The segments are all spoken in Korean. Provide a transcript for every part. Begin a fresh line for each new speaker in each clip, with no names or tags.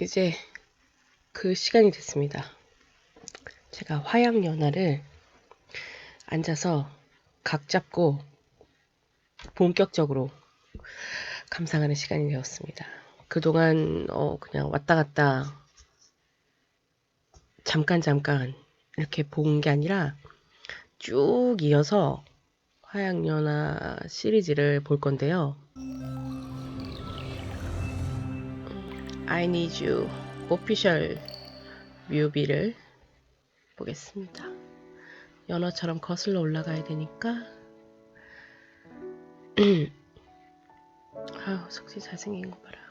이제 그 시간이 됐습니다. 제가 화양 연화를 앉아서 각 잡고 본격적으로 감상하는 시간이 되었습니다. 그동안 어, 그냥 왔다 갔다 잠깐 잠깐 이렇게 본 게 아니라 쭉 이어서 화양연화 시리즈를 볼 건데요. I Need You 오피셜 뮤비를 보겠습니다. 연어처럼 거슬러 올라가야 되니까 아우 석지 잘생긴 거 봐라.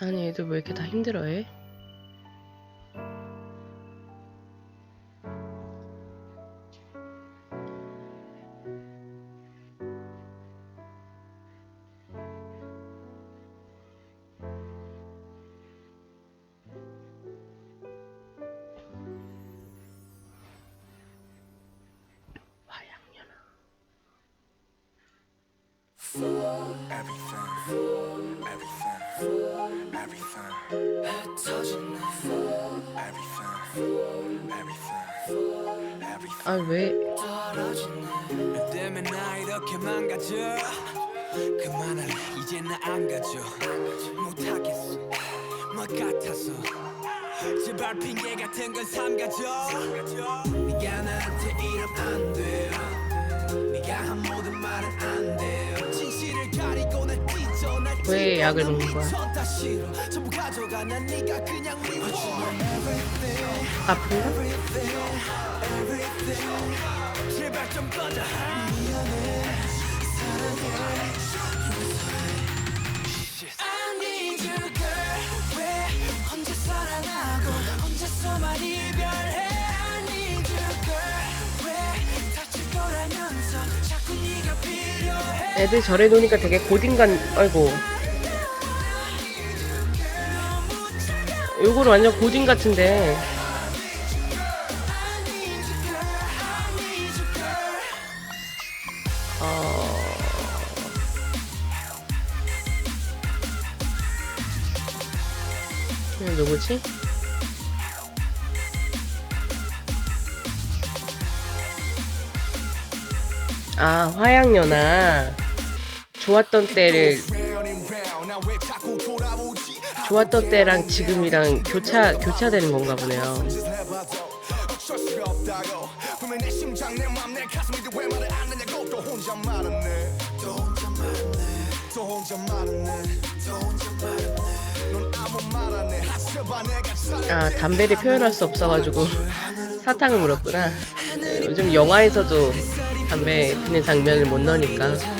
아니 애들 왜 이렇게 다 힘들어해?
Everything, everything,
이제 나안 가져 네가 나한테 이러면 안 돼 네가 한 모든 말은 안 돼
왜 약을 먹는 거야? 아픈가? 애들 저래 노니까 되게 고딩감 아이고 요거는 완전 고딩 같은데. 어... 이거 누구지? 아 화양연화 좋았던 때를 좋았던 때랑 지금이랑 교차 교차되는 건가 보네요. 아 담배를 표현할 수 없어가지고 사탕을 물었구나. 네, 요즘 영화에서도 담배 피는 장면을 못 넣으니까.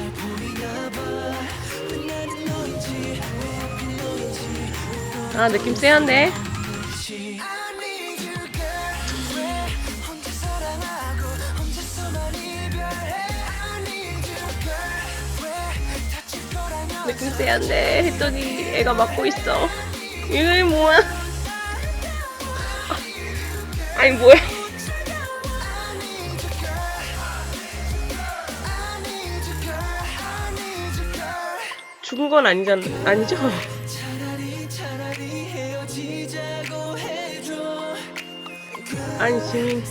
왜 다칠 거라면
느낌 쎄한데 했더니 애가 맞고 있어. 이게 뭐야? 아니 뭐야? 죽은 건 아니잖아. 아니죠? 아니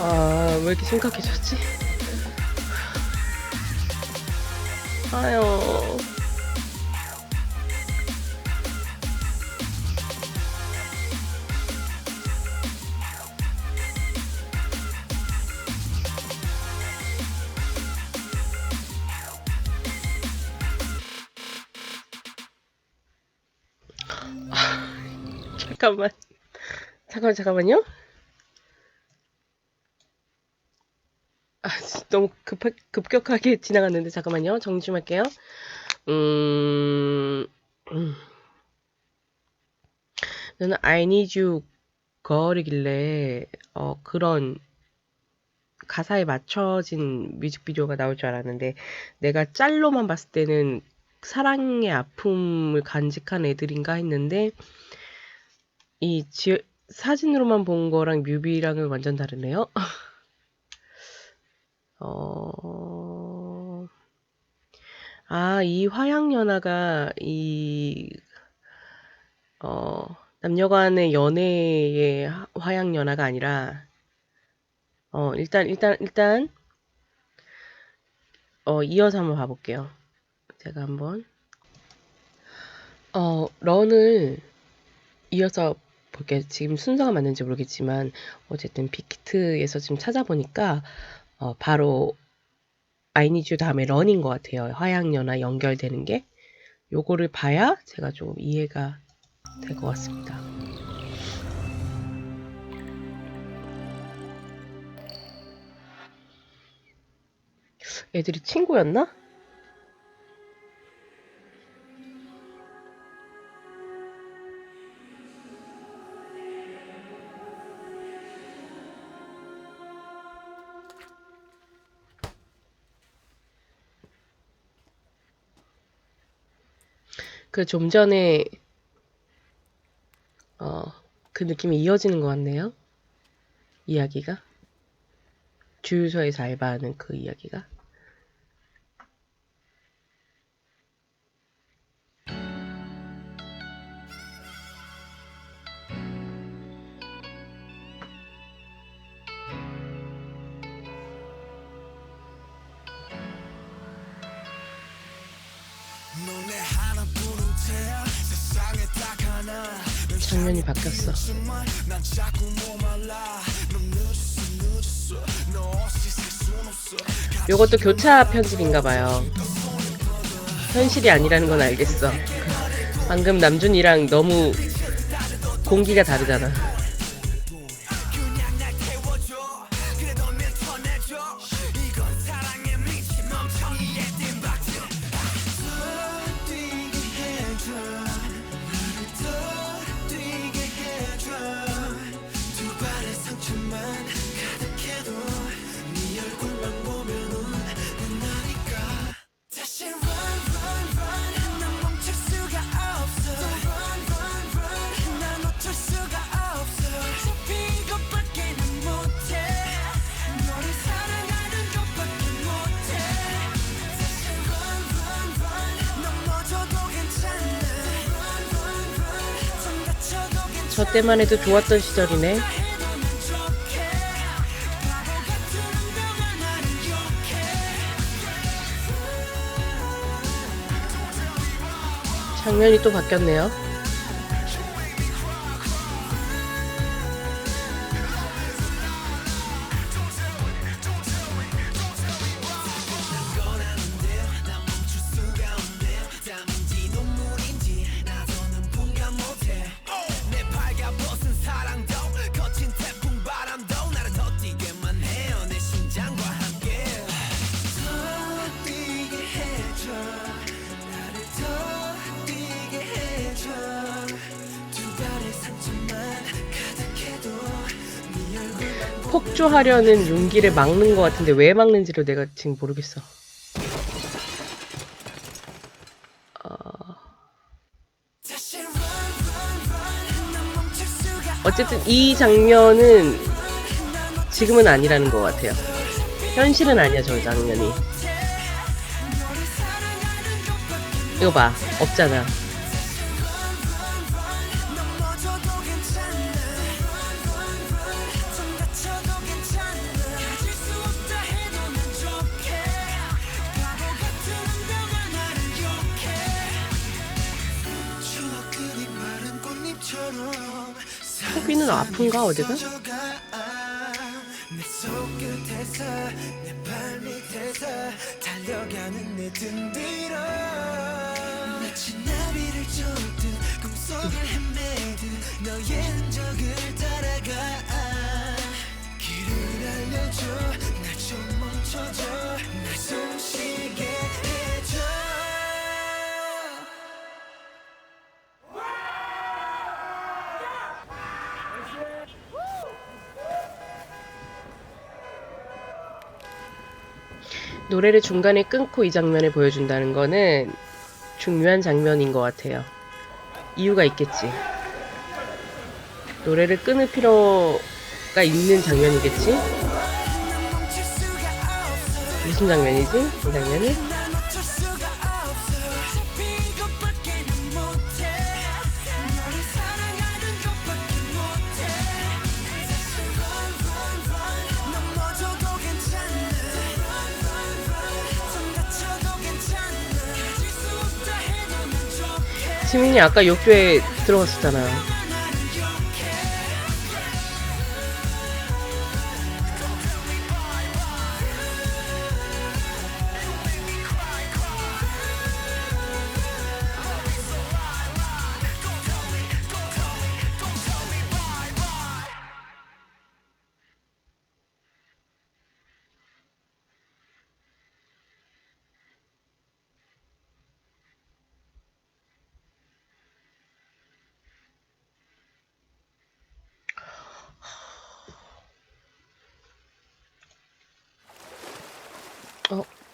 아,
왜 이렇게 심각해졌지? 아유. 잠깐만. 잠깐만, 잠깐만요. 아, 너무 급, 급격하게 지나갔는데, 잠깐만요. 정리 좀 할게요. 음, 음. 저는 I need you 걸이길래, 어, 그런 가사에 맞춰진 뮤직비디오가 나올 줄 알았는데, 내가 짤로만 봤을 때는 사랑의 아픔을 간직한 애들인가 했는데, 이 지, 사진으로만 본 거랑 뮤비랑은 완전 다르네요. 어, 아, 이 화양연화가 이, 어, 남녀 간의 연애의 하- 화양연화가 아니라, 어, 일단, 일단, 일단, 어, 이어서 한번 봐볼게요. 제가 한번, 어, 런을 이어서 볼게요. 지금 순서가 맞는지 모르겠지만, 어쨌든 빅히트에서 지금 찾아보니까, 어, 바로 you 다음에 런인 것 같아요. 화양연화 연결되는 게. 요거를 봐야 제가 좀 이해가 될 것 같습니다. 애들이 친구였나? 그 좀 전에 어, 그 느낌이 이어지는 것 같네요. 이야기가. 주유소에서 알바하는 그 이야기가. 장면이 바뀌었어. 요것도 교차 편집인가 봐요. 현실이 아니라는 건 알겠어. 방금 남준이랑 너무 공기가 다르잖아. 저 때만 해도 좋았던 시절이네. 장면이 또 바뀌었네요. 폭주하려는 용기를 막는 것 같은데 왜 막는지를 내가 지금 모르겠어.
수가
어쨌든 이 장면은 지금은 아니라는 것 같아요. 현실은 아니야 저 장면이. 이거 봐 없잖아. 호비는 아픈가 어디가?
너의 흔적을 따
노래를 중간에 끊고 이 장면을 보여준다는 거는 중요한 장면인 것 같아요. 이유가 있겠지. 노래를 끊을 필요가 있는 장면이겠지? 무슨 장면이지? 이 장면은? 시민이 아까 욕조에 들어갔었잖아.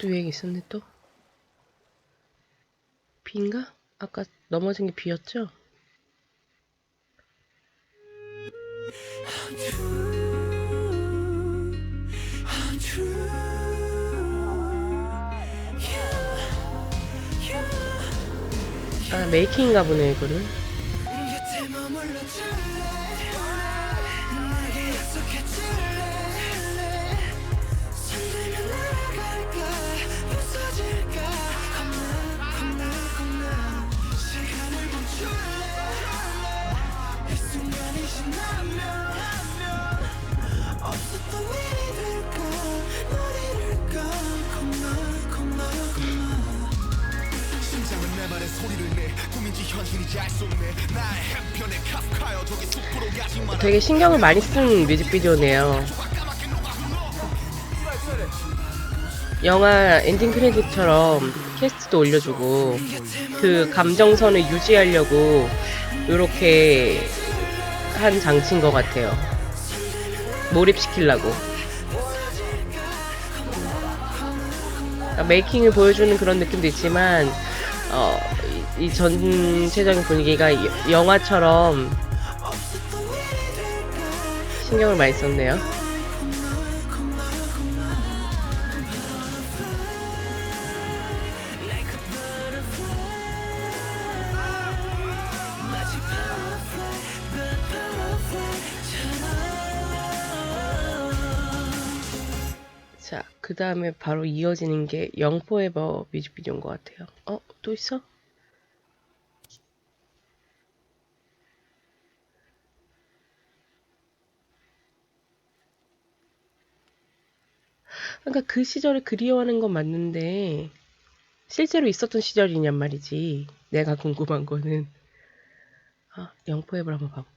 또 얘기 있었네 또. 비인가? 아까 넘어진 게 비였죠? 아, 메이킹인가 보네, 이거를.
말에 소리를 내. 꿈인지 현실인지 알 수 없네. 나의 한편의 카프카여. 저기 숲으로 가지 마라.
되게 신경을 많이 쓴 뮤직비디오네요. 영화 엔딩 크레딧처럼 캐스트도 올려주고 그 감정선을 유지하려고 이렇게 한 장치인 것 같아요. 몰입시키려고. 그러니까 메이킹을 보여주는 그런 느낌도 있지만 어, 이, 이 전체적인 분위기가 여- 영화처럼 신경을 많이 썼네요. 자, 그 다음에 바로 이어지는 게 영포에버 뮤직비디오인 것 같아요. 어, 또 있어? 그러니까 그 시절을 그리워하는 건 맞는데 실제로 있었던 시절이냔 말이지. 내가 궁금한 거는 아, 영포에버 한번 봐볼게.